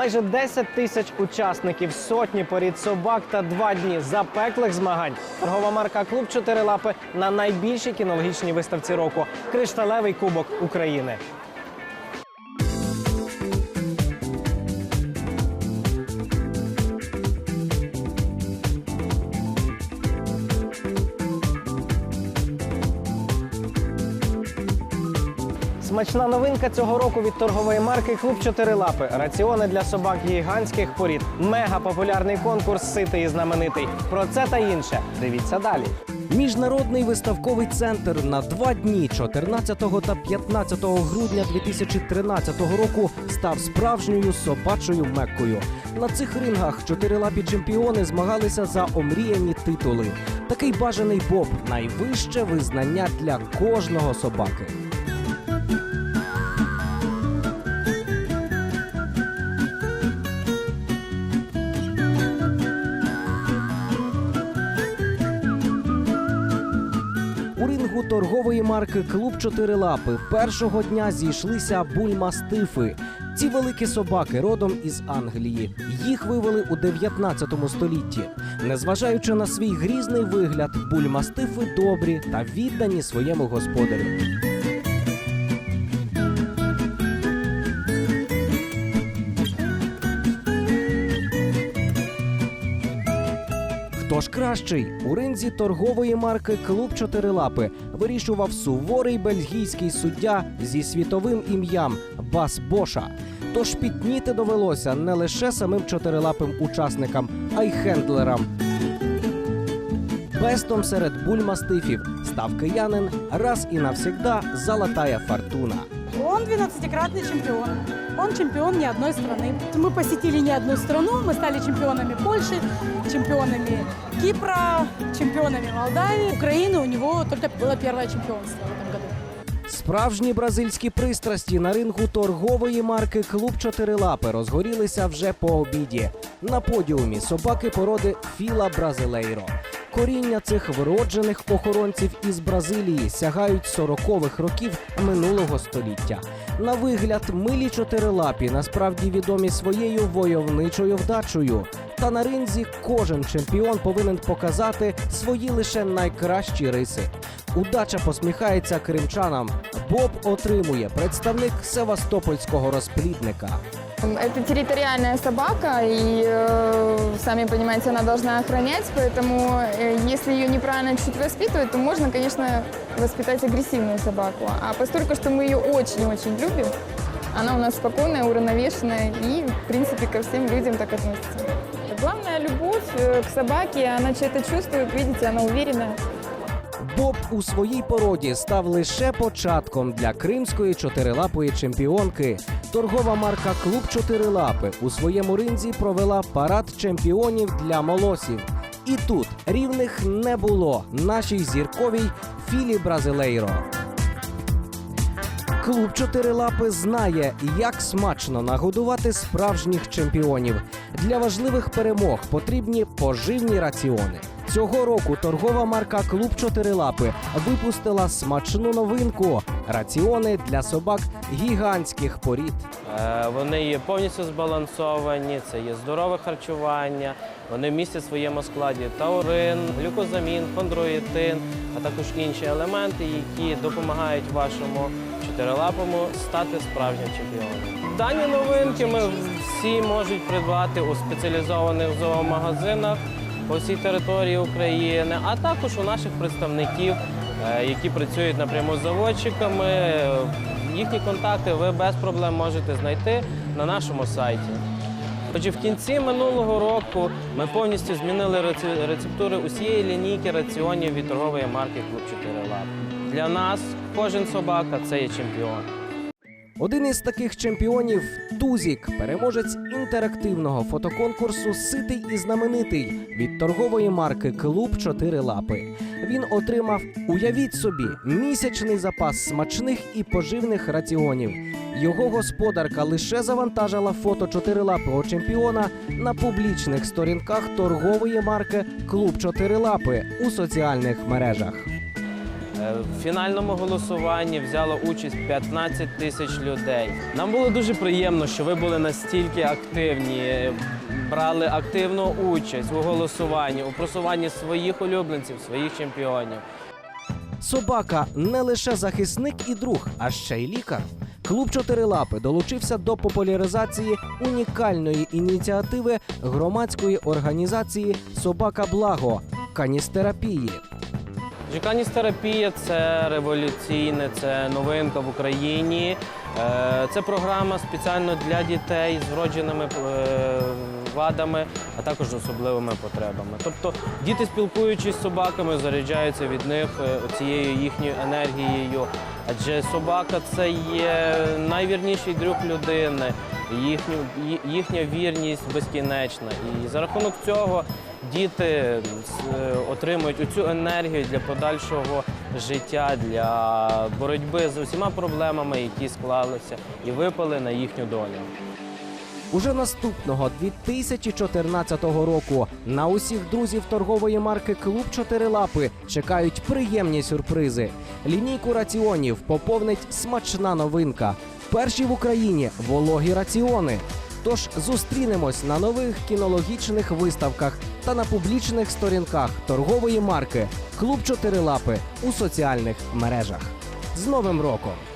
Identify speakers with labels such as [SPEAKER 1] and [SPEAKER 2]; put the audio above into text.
[SPEAKER 1] Майже 10 тисяч учасників, сотні порід собак та два дні запеклих змагань. Торгова марка Клуб Чотири лапи на найбільшій кінологічній виставці року Кришталевий Кубок України. Смачна новинка цього року від торгової марки Клуб Чотири лапи. Раціони для собак гігантських порід. Мега популярний конкурс ситий і знаменитий. Про це та інше. Дивіться далі. Міжнародний виставковий центр на два дні 14 та 15 грудня 2013 року став справжньою собачою меккою. На цих рингах чотирилапі чемпіони змагалися за омріяні титули. Такий бажаний боб найвище визнання для кожного собаки. У рингу торгової марки Клуб Чотири лапи першого дня зійшлися бульмастифи. Ці великі собаки родом із Англії. Їх вивели у 19 столітті. Незважаючи на свій грізний вигляд, бульмастифи добрі та віддані своєму господарю. Хто кращий? У ринзі торгової марки Клуб Чотирилапи вирішував суворий бельгійський суддя зі світовим ім'ям Бас Боша. Тож підніти довелося не лише самим чотирилапим учасникам, а й хендлерам. Бестом серед бульмастифів став киянин раз і навсігда золотая фортуна.
[SPEAKER 2] Он 12-кратный чемпион. Он чемпион не одной страны. Мы посетили не одну страну, мы стали чемпионами Польши, чемпионами Кипра, чемпионами Молдавии. Украины у него только было первое чемпионство в этом году.
[SPEAKER 1] Справжні бразильські пристрасті на ринку торгової марки Клуб Чотирилапи розгорілися вже по обіді. На подіумі собаки породи Філа Бразилейро. Коріння цих вроджених охоронців із Бразилії сягають 40-х років минулого століття. На вигляд, милі чотирилапі насправді відомі своєю войовничою вдачею. Та на ринзі кожен чемпіон повинен показати свої лише найкращі риси. Удача посміхається кримчанам. Боб отримує представник севастопольського розплідника.
[SPEAKER 3] Это территориальная собака, и, э, сами понимаете, она должна охранять, поэтому э, если ее неправильно чуть воспитывать, то можно, конечно, воспитать агрессивную собаку. А постольку, что мы ее очень-очень любим, она у нас спокойная, уравновешенная и, в принципе, ко всем людям так относится. Главная любовь э, к собаке, она что-то чувствует, видите, она уверенная.
[SPEAKER 1] Боб у своїй породі став лише початком для кримської чотирилапої чемпіонки. Торгова марка Клуб Чотирилапи у своєму ринзі провела парад чемпіонів для молосів. І тут рівних не було нашій зірковій Філі Бразилейро. Клуб Чотирилапи знає, як смачно нагодувати справжніх чемпіонів. Для важливих перемог потрібні поживні раціони. Цього року торгова марка Клуб Чотирилапи випустила смачну новинку раціони для собак гігантських порід.
[SPEAKER 4] Е, Вони є повністю збалансовані, це є здорове харчування. Вони містять в своєму складі таурин, глюкозамін, хондроїтин, а також інші елементи, які допомагають вашому чотирилапому стати справжнім чемпіоном. Дані новинки ми всі можуть придбати у спеціалізованих зоомагазинах по всій території України, а також у наших представників, е, які працюють напряму з заводчиками. Їхні контакти ви без проблем можете знайти на нашому сайті. Отже, в кінці минулого року ми повністю змінили рецептури усієї лінійки раціонів від торгової марки Клуб 4 лап. Для нас кожен собака це є чемпіон.
[SPEAKER 1] Один із таких чемпіонів Тузік, переможець інтерактивного фотоконкурсу Ситий і знаменитий від торгової марки Клуб Чотири лапи. Він отримав, уявіть собі, місячний запас смачних і поживних раціонів. Його господарка лише завантажила фото чотирилапого чемпіона на публічних сторінках торгової марки Клуб Чотири лапи у соціальних мережах.
[SPEAKER 4] Е, В фінальному голосуванні взяло участь 15 тисяч людей. Нам було дуже приємно, що ви були настільки активні, е, брали активну участь у голосуванні, у просуванні своїх улюбленців, своїх чемпіонів.
[SPEAKER 1] Собака не лише захисник і друг, а ще й лікар. Клуб Чотирилапи долучився до популяризації унікальної ініціативи громадської організації Собака Благо каністерапії.
[SPEAKER 4] Жиканістерапія це революційне, це новинка в Україні. Е, Це програма спеціально для дітей з вродженими е, вадами, а також особливими потребами. Тобто діти, спілкуючись з собаками, заряджаються від них е, цією їхньою енергією. Адже собака це є найвірніший друг людини, їхню, їхня вірність безкінечна. І за рахунок цього діти е, отримують цю енергію для подальшого життя, для боротьби з усіма проблемами, які склалися і випали на їхню долю.
[SPEAKER 1] Уже наступного 2014 року на усіх друзів торгової марки Клуб Чотирилапи чекають приємні сюрпризи. Лінійку раціонів поповнить смачна новинка. Перші в Україні вологі раціони. Тож зустрінемось на нових кінологічних виставках та на публічних сторінках торгової марки Клуб Чотирилапи у соціальних мережах. З Новим роком!